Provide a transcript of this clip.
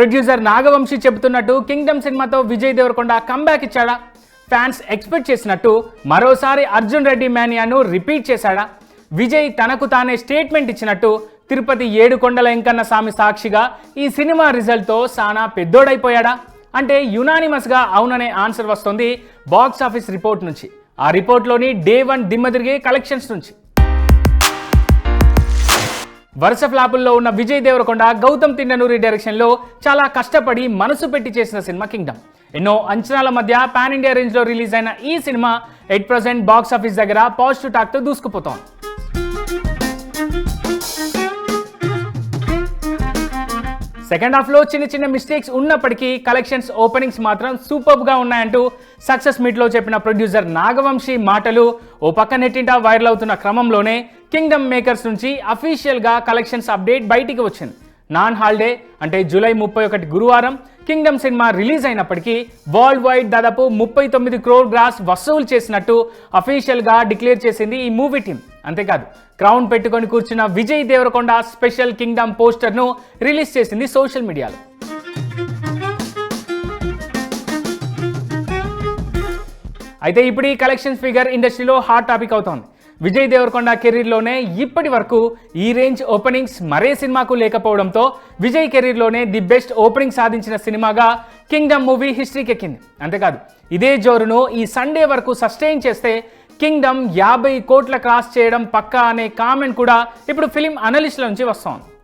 Producer Nagavamsi చెబుతున్నట్టు Kingdom సినిమాతో Vijay Deverakonda comeback ఇచ్చాడా? ఫ్యాన్స్ ఎక్స్పెక్ట్ చేసినట్టు మరోసారి అర్జున్ రెడ్డి మేనియాను రిపీట్ చేశాడా? విజయ్ తనకు తానే స్టేట్మెంట్ ఇచ్చినట్టు తిరుపతి ఏడుకొండల ఎంకన్న స్వామి సాక్షిగా ఈ సినిమా రిజల్ట్తో సానా పెద్దోడైపోయాడా? అంటే యునానిమస్గా అవుననే ఆన్సర్ వస్తుంది బాక్స్ ఆఫీస్ రిపోర్ట్ నుంచి. ఆ రిపోర్ట్లోని డే వన్ దిమ్మ తిరిగే కలెక్షన్స్ నుంచి. వరుస ఫ్లాపుల్లో ఉన్న విజయ్ దేవరకొండ గౌతమ్ తిన్ననూరి డైరెక్షన్లో చాలా కష్టపడి మనసు పెట్టి చేసిన సినిమా కింగ్డమ్. ఎన్నో అంచనాల మధ్య పాన్ ఇండియా రేంజ్లో రిలీజ్ అయిన ఈ సినిమా ఎయిట్ పర్సెంట్ బాక్స్ ఆఫీస్ దగ్గర పాజిటివ్ టాక్తో దూసుకుపోతోంది. సెకండ్ హాఫ్లో చిన్న చిన్న మిస్టేక్స్ ఉన్నప్పటికీ కలెక్షన్స్ ఓపెనింగ్స్ మాత్రం సూపర్గా ఉన్నాయంటూ సక్సెస్ మీట్లో చెప్పిన ప్రొడ్యూసర్ నాగవంశీ మాటలు ఓ పక్క నెట్టింటా వైరల్ అవుతున్న క్రమంలోనే కింగ్డమ్ మేకర్స్ నుంచి అఫీషియల్గా కలెక్షన్స్ అప్డేట్ బయటికి వచ్చింది. నాన్ హాలిడే అంటే జూలై ముప్పై ఒకటి గురువారం కింగ్డమ్ సినిమా రిలీజ్ అయినప్పటికీ వరల్డ్ వైడ్ దాదాపు ముప్పై తొమ్మిది క్రోర్ గ్రాస్ వసూలు చేసినట్టు అఫీషియల్గా డిక్లేర్ చేసింది ఈ మూవీ టీం అంతేకాదు క్రౌన్ పెట్టుకొని కూర్చున్న విజయ్ దేవరకొండ స్పెషల్ కింగ్డమ్ పోస్టర్ను రిలీజ్ చేసింది సోషల్ మీడియాలో. అయితే ఇప్పుడు ఈ కలెక్షన్స్ ఫిగర్ ఇండస్ట్రీలో హాట్ టాపిక్ అవుతోంది. విజయ్ దేవరకొండ కెరీర్లోనే ఇప్పటి వరకు ఈ రేంజ్ ఓపెనింగ్స్ మరే సినిమాకు లేకపోవడంతో విజయ్ కెరీర్లోనే ది బెస్ట్ ఓపెనింగ్ సాధించిన సినిమాగా కింగ్డమ్ మూవీ హిస్టరీకి ఎక్కింది. అంతేకాదు ఇదే జోరును ఈ సండే వరకు సస్టైన్ చేస్తే కింగ్డమ్ యాభై కోట్ల క్రాస్ చేయడం పక్కా అనే కామెంట్ కూడా ఇప్పుడు ఫిలిం అనలిస్ట్ల నుంచి వస్తోంది.